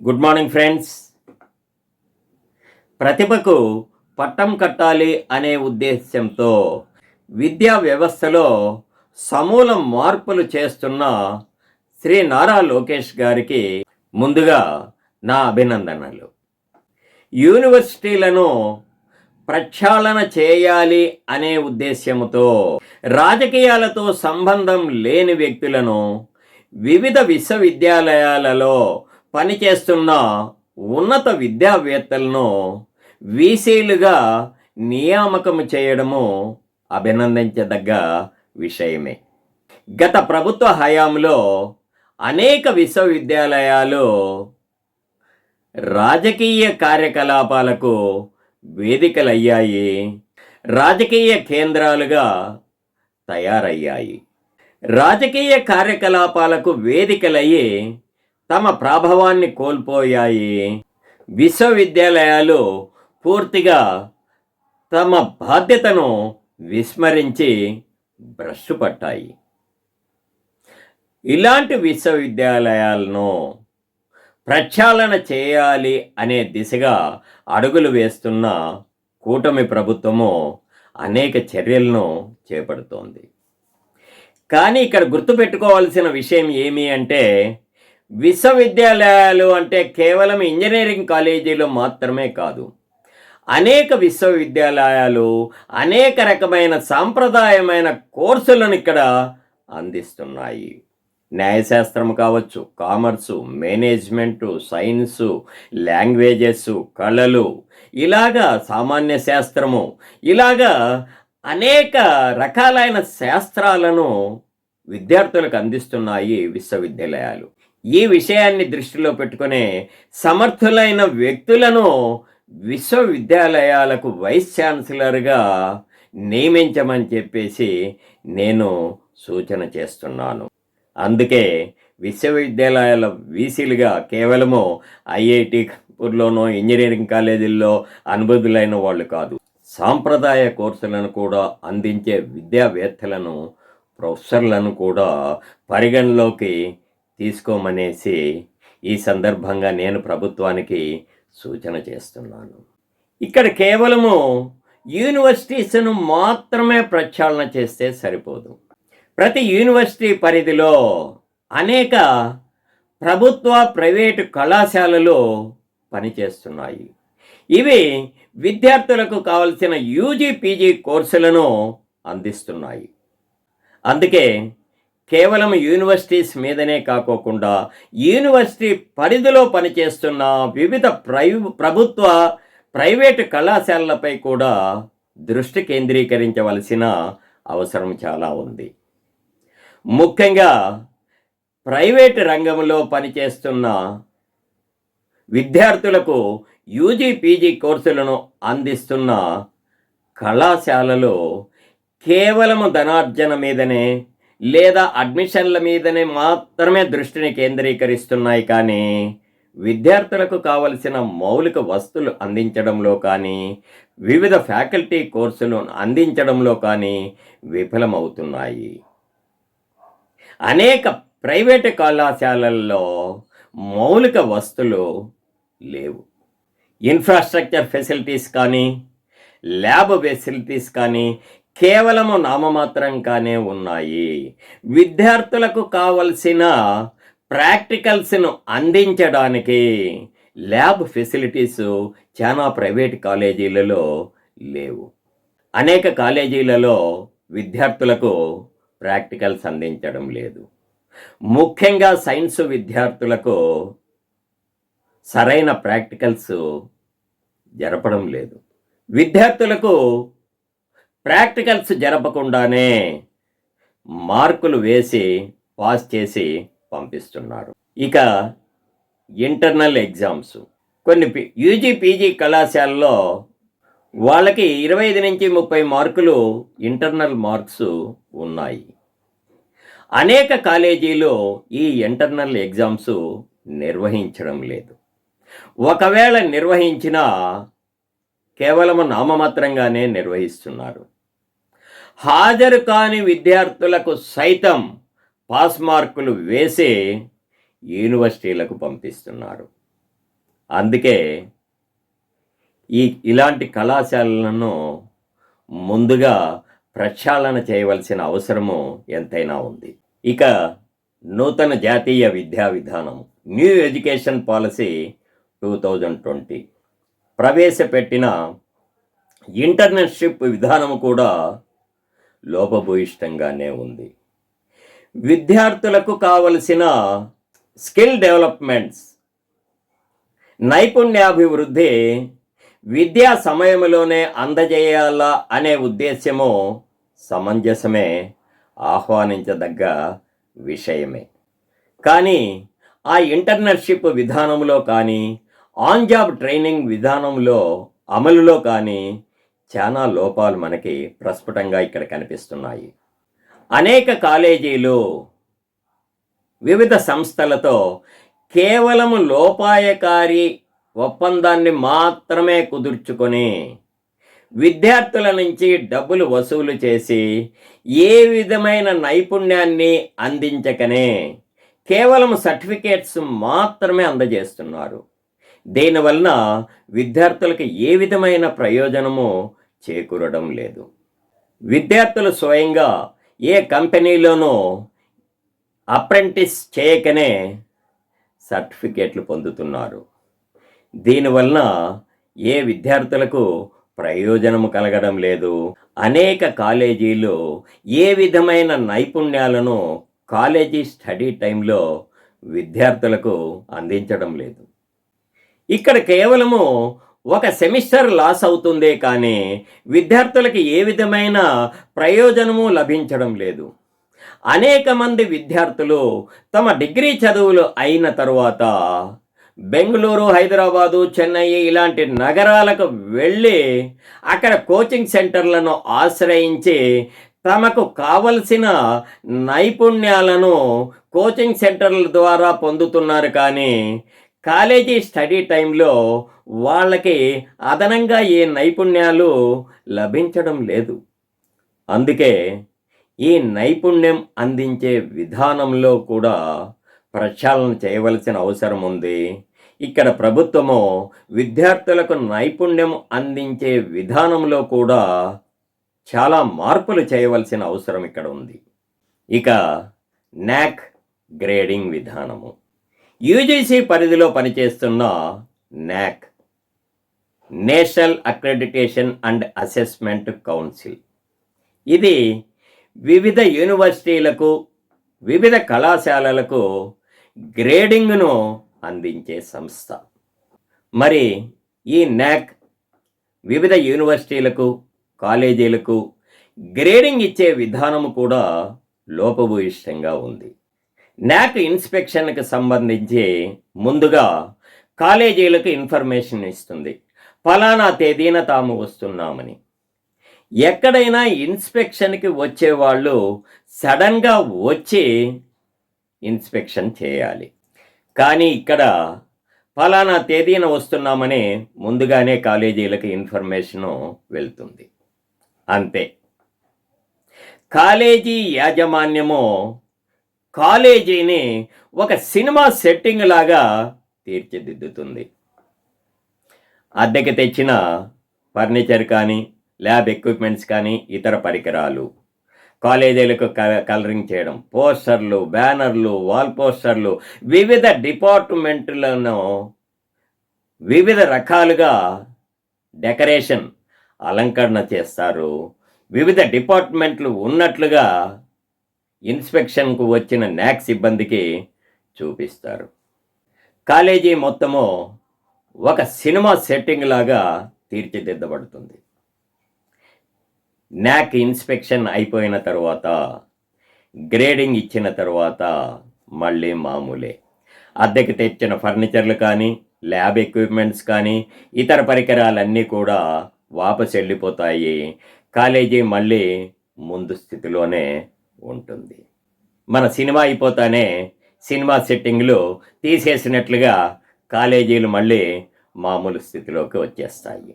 Good morning friends ప్రతిభకు పట్టం కట్టాలి అనే ఉద్దేశంతో విద్యా వ్యవస్థలో సమూల మార్పులు చేస్తున్న శ్రీ నారా లోకేష్ గారికి ముందుగా నా అభినందనలు. యూనివర్సిటీలను ప్రక్షాళన చేయాలి అనే ఉద్దేశ్యముతో రాజకీయాలతో సంబంధం లేని వ్యక్తులను వివిధ విశ్వవిద్యాలయాలలో పనిచేస్తున్న ఉన్నత విద్యావేత్తలను వీసీలుగా నియామకం చేయడము అభినందించదగ్గ విషయమే. గత ప్రభుత్వ హయాంలో అనేక విశ్వవిద్యాలయాలు రాజకీయ కార్యకలాపాలకు వేదికలయ్యాయి. రాజకీయ కేంద్రాలుగా తయారయ్యాయి. రాజకీయ కార్యకలాపాలకు వేదికలయ్యి తమ ప్రభావాన్ని కోల్పోయాయి. విశ్వవిద్యాలయాలు పూర్తిగా తమ బాధ్యతను విస్మరించి భ్రష్టు పట్టాయి ఇలాంటి విశ్వవిద్యాలయాలను ప్రక్షాళన చేయాలి అనే దిశగా అడుగులు వేస్తున్న కూటమి ప్రభుత్వము అనేక చర్యలను చేపడుతోంది. కానీ ఇక్కడ గుర్తుపెట్టుకోవాల్సిన విషయం ఏమి అంటే విశ్వవిద్యాలయాలు అంటే కేవలం ఇంజనీరింగ్ కాలేజీలు మాత్రమే కాదు. అనేక విశ్వవిద్యాలయాలు అనేక రకమైన సాంప్రదాయమైన కోర్సులను ఇక్కడ అందిస్తున్నాయి. న్యాయశాస్త్రం కావచ్చు కామర్సు మేనేజ్మెంటు సైన్సు లాంగ్వేజెస్ కళలు ఇలాగా సామాన్య శాస్త్రము ఇలాగా అనేక రకాలైన శాస్త్రాలను విద్యార్థులకు అందిస్తున్నాయి విశ్వవిద్యాలయాలు. ఈ విషయాన్ని దృష్టిలో పెట్టుకునే సమర్థులైన వ్యక్తులను విశ్వవిద్యాలయాలకు వైస్ ఛాన్సలర్గా నియమించమని చెప్పేసి నేను సూచన చేస్తున్నాను. అందుకే విశ్వవిద్యాలయాల వీసీలుగా కేవలము ఐఐటి పూర్లోనో ఇంజనీరింగ్ కాలేజీల్లో అనుభూతులైన వాళ్ళు కాదు. సాంప్రదాయ కోర్సులను కూడా అందించే విద్యావేత్తలను ప్రొఫెసర్లను కూడా పరిగణలోకి తీసుకోమనేసి ఈ సందర్భంగా నేను ప్రభుత్వానికి సూచన చేస్తున్నాను. ఇక్కడ కేవలము యూనివర్సిటీస్ను మాత్రమే ప్రక్షాళన చేస్తే సరిపోదు. ప్రతి యూనివర్సిటీ పరిధిలో అనేక ప్రభుత్వ ప్రైవేటు కళాశాలలు పనిచేస్తున్నాయి. ఇవి విద్యార్థులకు కావలసిన యూజీ పీజీ కోర్సులను అందిస్తున్నాయి. అందుకే కేవలం యూనివర్సిటీస్ మీదనే కాకోకుండా యూనివర్సిటీ పరిధిలో పనిచేస్తున్న వివిధ ప్రై ప్రభుత్వ ప్రైవేటు కళాశాలలపై కూడా దృష్టి కేంద్రీకరించవలసిన అవసరం చాలా ఉంది. ముఖ్యంగా ప్రైవేటు రంగంలో పనిచేస్తున్న విద్యార్థులకు యూజీ పీజీ కోర్సులను అందిస్తున్న కళాశాలలు కేవలం ధనార్జన మీదనే లేదా అడ్మిషన్ల మీదనే మాత్రమే దృష్టిని కేంద్రీకరిస్తున్నాయి కానీ విద్యార్థులకు కావలసిన మౌలిక వస్తువులు అందించడంలో కానీ వివిధ ఫ్యాకల్టీ కోర్సులు అందించడంలో కానీ విఫలమవుతున్నాయి. అనేక ప్రైవేటు కళాశాలల్లో మౌలిక వస్తువులు లేవు. ఇన్ఫ్రాస్ట్రక్చర్ ఫెసిలిటీస్ కానీ ల్యాబ్ ఫెసిలిటీస్ కానీ కేవలము నామమాత్రంగానే ఉన్నాయి. విద్యార్థులకు కావలసిన ప్రాక్టికల్స్ను అందించడానికి ల్యాబ్ ఫెసిలిటీస్ చాలా ప్రైవేట్ కాలేజీలలో లేవు. అనేక కాలేజీలలో విద్యార్థులకు ప్రాక్టికల్స్ అందించడం లేదు. ముఖ్యంగా సైన్స్ విద్యార్థులకు సరైన ప్రాక్టికల్స్ జరపడం లేదు. విద్యార్థులకు ప్రాక్టికల్స్ జరపకుండానే మార్కులు వేసి పాస్ చేసి పంపిస్తున్నారు ఇక ఇంటర్నల్ ఎగ్జామ్స్. కొన్ని యూజీ పీజీ కళాశాలలో వాళ్ళకి ఇరవై ఐదు నుంచి ముప్పై మార్కులు ఇంటర్నల్ మార్క్స్ ఉన్నాయి. అనేక కాలేజీలు ఈ ఇంటర్నల్ ఎగ్జామ్స్ నిర్వహించడం లేదు. ఒకవేళ నిర్వహించినా కేవలం నామమాత్రంగానే నిర్వహిస్తున్నారు. హాజరు కాని విద్యార్థులకు సైతం పాస్ మార్కులు వేసి యూనివర్సిటీలకు పంపిస్తున్నారు. అందుకే ఈ ఇలాంటి కళాశాలలను ముందుగా ప్రక్షాళన చేయవలసిన అవసరము ఎంతైనా ఉంది. ఇక నూతన జాతీయ విద్యా విధానం new education policy two thousand twenty. ప్రవేశపెట్టిన ఇంటర్నెట్షిప్ విధానం కూడా లోపభూయిష్టంగానే ఉంది. విద్యార్థులకు కావలసిన స్కిల్ డెవలప్మెంట్స్. నైపుణ్యాభివృద్ధి విద్యా సమయంలోనే అందజేయాలా అనే ఉద్దేశ్యము సమంజసమే ఆహ్వానించదగ్గ విషయమే. కానీ ఆ ఇంటర్నర్షిప్ విధానంలో కానీ ఆన్ జాబ్ ట్రైనింగ్ విధానంలో అమలులో కానీ చాలా లోపాలు మనకి ప్రస్ఫుటంగా ఇక్కడ కనిపిస్తున్నాయి. అనేక కాలేజీలు వివిధ సంస్థలతో కేవలం లోపాయకారి ఒప్పందాన్ని మాత్రమే కుదుర్చుకొని విద్యార్థుల నుంచి డబ్బులు వసూలు చేసి ఏ విధమైన నైపుణ్యాన్ని అందించకనే కేవలం సర్టిఫికేట్స్ మాత్రమే అందజేస్తున్నారు. దీనివలన విద్యార్థులకు ఏ విధమైన ప్రయోజనము చేకూరడం లేదు. విద్యార్థులు స్వయంగా ఏ కంపెనీలోనూ అప్రెంటిస్ చేయకనే సర్టిఫికేట్లు పొందుతున్నారు. దీనివలన ఏ విద్యార్థులకు ప్రయోజనము కలగడం లేదు. అనేక కాలేజీలు ఏ విధమైన నైపుణ్యాలను కాలేజీ స్టడీ టైంలో విద్యార్థులకు అందించడం లేదు. ఇక్కడ కేవలము ఒక సెమిస్టర్ లాస్ అవుతుందే కానీ విద్యార్థులకి ఏ విధమైన ప్రయోజనము లభించడం లేదు. అనేక మంది విద్యార్థులు తమ డిగ్రీ చదువులు అయిన తరువాత బెంగళూరు హైదరాబాదు చెన్నై ఇలాంటి నగరాలకు వెళ్ళి అక్కడ కోచింగ్ సెంటర్లను ఆశ్రయించి తమకు కావలసిన నైపుణ్యాలను కోచింగ్ సెంటర్ల ద్వారా పొందుతున్నారు కానీ కాలేజీ స్టడీ టైంలో వాళ్ళకి అదనంగా ఏ నైపుణ్యాలు లభించడం లేదు. అందుకే ఈ నైపుణ్యం అందించే విధానంలో కూడా ప్రక్షాళన చేయవలసిన అవసరం ఉంది. ఇక్కడ ప్రభుత్వము విద్యార్థులకు నైపుణ్యం అందించే విధానంలో కూడా చాలా మార్పులు చేయవలసిన అవసరం ఇక్కడ ఉంది. ఇక నాక్ గ్రేడింగ్ విధానము. యూజీసీ పరిధిలో పనిచేస్తున్న NAAC national accreditation and assessment council. ఇది వివిధ యూనివర్సిటీలకు వివిధ కళాశాలలకు గ్రేడింగ్ను అందించే సంస్థ. మరి ఈ నాక్ వివిధ యూనివర్సిటీలకు కాలేజీలకు గ్రేడింగ్ ఇచ్చే విధానము కూడా లోపభూయిష్టంగా ఉంది. నాట్ ఇన్స్పెక్షన్కి సంబంధించి ముందుగా కాలేజీలకు ఇన్ఫర్మేషన్ ఇస్తుంది. ఫలానా తేదీన తాము వస్తున్నామని. ఎక్కడైనా ఇన్స్పెక్షన్కి వచ్చేవాళ్ళు సడన్గా వచ్చి ఇన్స్పెక్షన్ చేయాలి. కానీ ఇక్కడ ఫలానా తేదీన వస్తున్నామని ముందుగానే కాలేజీలకు ఇన్ఫర్మేషను వెళ్తుంది. అంతే. కాలేజీ యాజమాన్యము కాలేజీని ఒక సినిమా సెట్టింగ్ లాగా తీర్చిదిద్దుతుంది. అద్దెకి తెచ్చిన ఫర్నిచర్ కానీ ల్యాబ్ ఎక్విప్మెంట్స్ కానీ ఇతర పరికరాలు. కాలేజీలకు కలరింగ్ చేయడం పోస్టర్లు బ్యానర్లు వాల్ పోస్టర్లు వివిధ డిపార్ట్మెంట్లను వివిధ రకాలుగా డెకరేషన్ అలంకరణ చేస్తారు. వివిధ డిపార్ట్మెంట్లు ఉన్నట్లుగా ఇన్స్పెక్షన్కు వచ్చిన న్యాక్ సిబ్బందికి చూపిస్తారు. కాలేజీ మొత్తము ఒక సినిమా సెట్టింగ్ లాగా తీర్చిదిద్దబడుతుంది. న్యాక్ ఇన్స్పెక్షన్ అయిపోయిన తర్వాత గ్రేడింగ్ ఇచ్చిన తర్వాత మళ్ళీ మామూలే. అద్దెకి తెచ్చిన ఫర్నిచర్లు కానీ ల్యాబ్ ఎక్విప్మెంట్స్ కానీ ఇతర పరికరాలన్నీ కూడా వాపసు వెళ్ళిపోతాయి కాలేజీ మళ్ళీ ముందు స్థితిలోనే ఉంటుంది. మన సినిమా అయిపోతానే సినిమా సెట్టింగ్లు తీసేసినట్లుగా కాలేజీలు మళ్ళీ మామూలు స్థితిలోకి వచ్చేస్తాయి.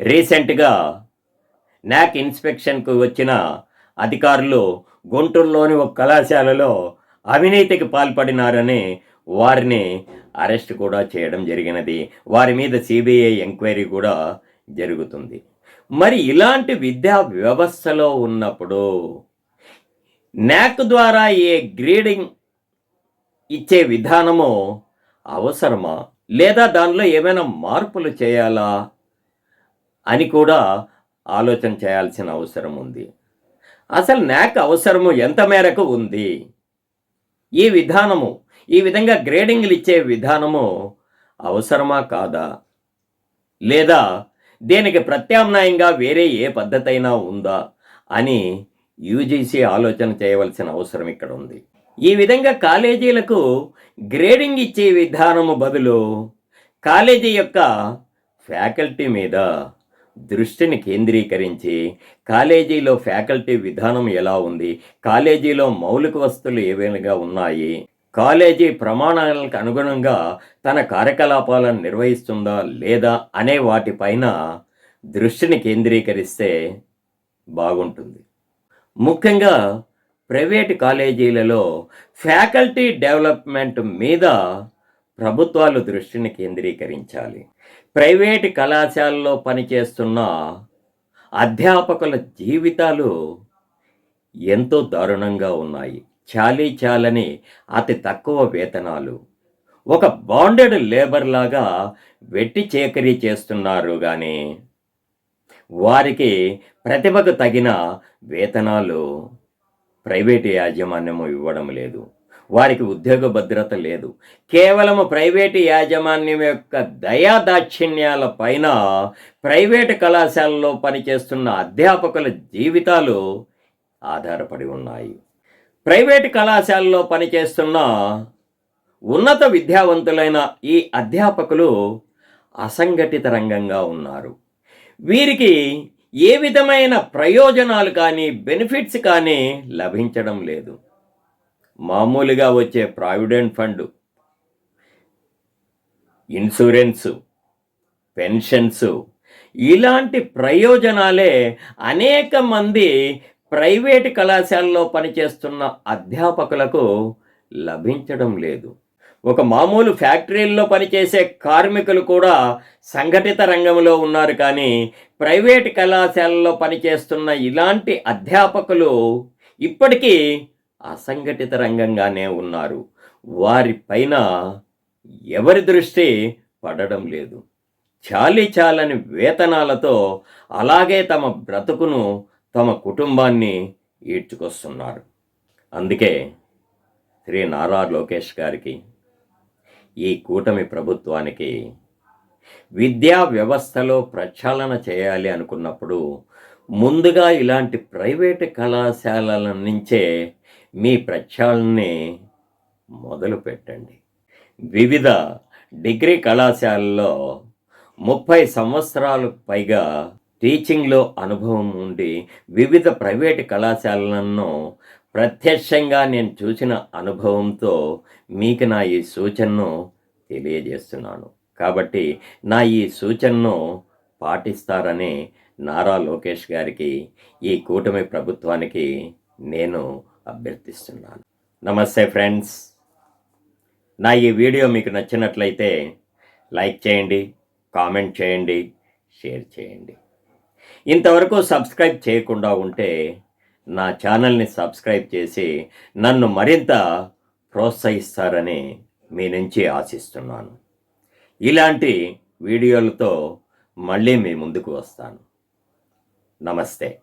రీసెంట్గా నాక్ ఇన్స్పెక్షన్కు వచ్చిన అధికారులు గుంటూరులోని ఒక కళాశాలలో అవినీతికి పాల్పడినారని వారిని అరెస్ట్ కూడా చేయడం జరిగినది. వారి మీద సిబిఐ ఎంక్వైరీ కూడా జరుగుతుంది. మరి ఇలాంటి విద్యా వ్యవస్థలో ఉన్నప్పుడు నాక్ ద్వారా ఏ గ్రేడింగ్ ఇచ్చే విధానము అవసరమా? లేదా దానిలో ఏమైనా మార్పులు చేయాలా? అని కూడా ఆలోచన చేయాల్సిన అవసరం ఉంది. అసలు నాక్ అవసరము ఎంత మేరకు ఉంది? ఈ విధానము ఈ విధంగా గ్రేడింగ్లు ఇచ్చే విధానము అవసరమా కాదా? లేదా దీనికి ప్రత్యామ్నాయంగా వేరే ఏ పద్ధతి అయినా ఉందా? అని యూజీసీ ఆలోచన చేయవలసిన అవసరం ఇక్కడ ఉంది. ఈ విధంగా కాలేజీలకు గ్రేడింగ్ ఇచ్చే విధానము బదులు కాలేజీ యొక్క ఫ్యాకల్టీ మీద దృష్టిని కేంద్రీకరించి కాలేజీలో ఫ్యాకల్టీ విధానం ఎలా ఉంది కాలేజీలో మౌలిక వస్తువులు ఏవైనా ఉన్నాయి కాలేజీ ప్రమాణాలకు అనుగుణంగా తన కార్యకలాపాలను నిర్వహిస్తుందా లేదా అనే వాటిపైన దృష్టిని కేంద్రీకరిస్తే బాగుంటుంది. ముఖ్యంగా ప్రైవేట్ కాలేజీలలో ఫ్యాకల్టీ డెవలప్మెంట్ మీద ప్రభుత్వాలు దృష్టిని కేంద్రీకరించాలి. ప్రైవేట్ కళాశాలలో పనిచేస్తున్న అధ్యాపకుల జీవితాలు ఎంతో దారుణంగా ఉన్నాయి. చాలీ చాలని అతి తక్కువ వేతనాలు. ఒక బాండెడ్ లేబర్ లాగా వెట్టి చేకరీ చేస్తున్నారు కానీ వారికి ప్రతిభకు తగిన వేతనాలు ప్రైవేటు యాజమాన్యము ఇవ్వడం లేదు. వారికి ఉద్యోగ భద్రత లేదు. కేవలము ప్రైవేటు యాజమాన్యం యొక్క దయాదాక్షిణ్యాల పైన ప్రైవేటు కళాశాలలో పనిచేస్తున్న అధ్యాపకుల జీవితాలు ఆధారపడి ఉన్నాయి. ప్రైవేటు కళాశాలలో పనిచేస్తున్న ఉన్నత విద్యావంతులైన ఈ అధ్యాపకులు అసంఘటిత రంగంగా ఉన్నారు. వీరికి ఏ విధమైన ప్రయోజనాలు కానీ బెనిఫిట్స్ కానీ లభించడం లేదు. మామూలుగా వచ్చే ప్రావిడెంట్ ఫండ్ ఇన్సూరెన్సు పెన్షన్స్ ఇలాంటి ప్రయోజనాలే అనేక మంది ప్రైవేటు కళాశాలలో పనిచేస్తున్న అధ్యాపకులకు లభించడం లేదు. ఒక మామూలు ఫ్యాక్టరీల్లో పనిచేసే కార్మికులు కూడా సంఘటిత రంగంలో ఉన్నారు కానీ ప్రైవేట్ కళాశాలలో పనిచేస్తున్న ఇలాంటి అధ్యాపకులు ఇప్పటికీ అసంఘటిత రంగంగానే ఉన్నారు. వారిపైన ఎవరి దృష్టి పడడం లేదు. చాలి చాలని వేతనాలతో అలాగే తమ బ్రతుకును తమ కుటుంబాన్ని ఈడ్చుకొస్తున్నారు. అందుకే శ్రీ నారా లోకేష్ గారికి ఈ కూటమి ప్రభుత్వానికి విద్యా వ్యవస్థలో ప్రక్షాళన చేయాలి అనుకున్నప్పుడు ముందుగా ఇలాంటి ప్రైవేటు కళాశాలల నుంచే మీ ప్రక్షాళనని మొదలు పెట్టండి. వివిధ డిగ్రీ కళాశాలలో ముప్పై సంవత్సరాలకు పైగా టీచింగ్లో అనుభవం ఉండి వివిధ ప్రైవేటు కళాశాలలను ప్రత్యక్షంగా నేను చూసిన అనుభవంతో మీకు నా ఈ సూచనను తెలియజేస్తున్నాను. కాబట్టి నా ఈ సూచనను పాటిస్తారని నారా లోకేష్ గారికి ఈ కూటమి ప్రభుత్వానికి నేను అభ్యర్థిస్తున్నాను. నమస్తే ఫ్రెండ్స్. నా ఈ వీడియో మీకు నచ్చినట్లయితే లైక్ చేయండి కామెంట్ చేయండి షేర్ చేయండి. ఇంతవరకు సబ్స్క్రైబ్ చేయకుండా ఉంటే నా ఛానల్ని సబ్స్క్రైబ్ చేసి నన్ను మరింత ప్రోత్సహిస్తారని మీ నుంచి ఆశిస్తున్నాను. ఇలాంటి వీడియోలతో మళ్ళీ మీ ముందుకు వస్తాను. నమస్తే.